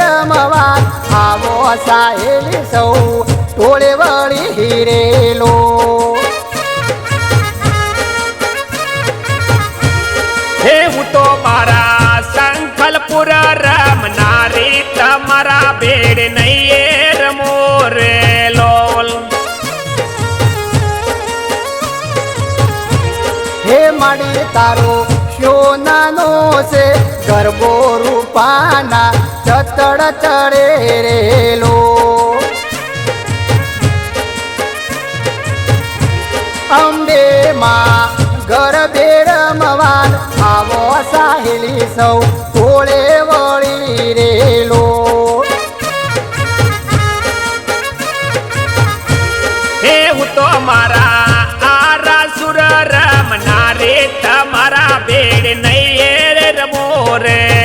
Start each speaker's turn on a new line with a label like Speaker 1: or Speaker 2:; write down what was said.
Speaker 1: રમવા. આવો સાહેલ સૌ ટોળે વળી હિરેલો.
Speaker 2: હે હું તો મારા સંકલ્પુર રમનારી તમારા ભેડ નહીં રમો રે લોલ.
Speaker 1: હે માડી તારો ગરબો રૂપાના ચતડ ચડે રેલો અંબે માં ગરબે રમવાન આવો સાહેલી સૌ ટોળે વળી રેલો
Speaker 2: હે હું તો મારા ભેડ નહીં રમો રે.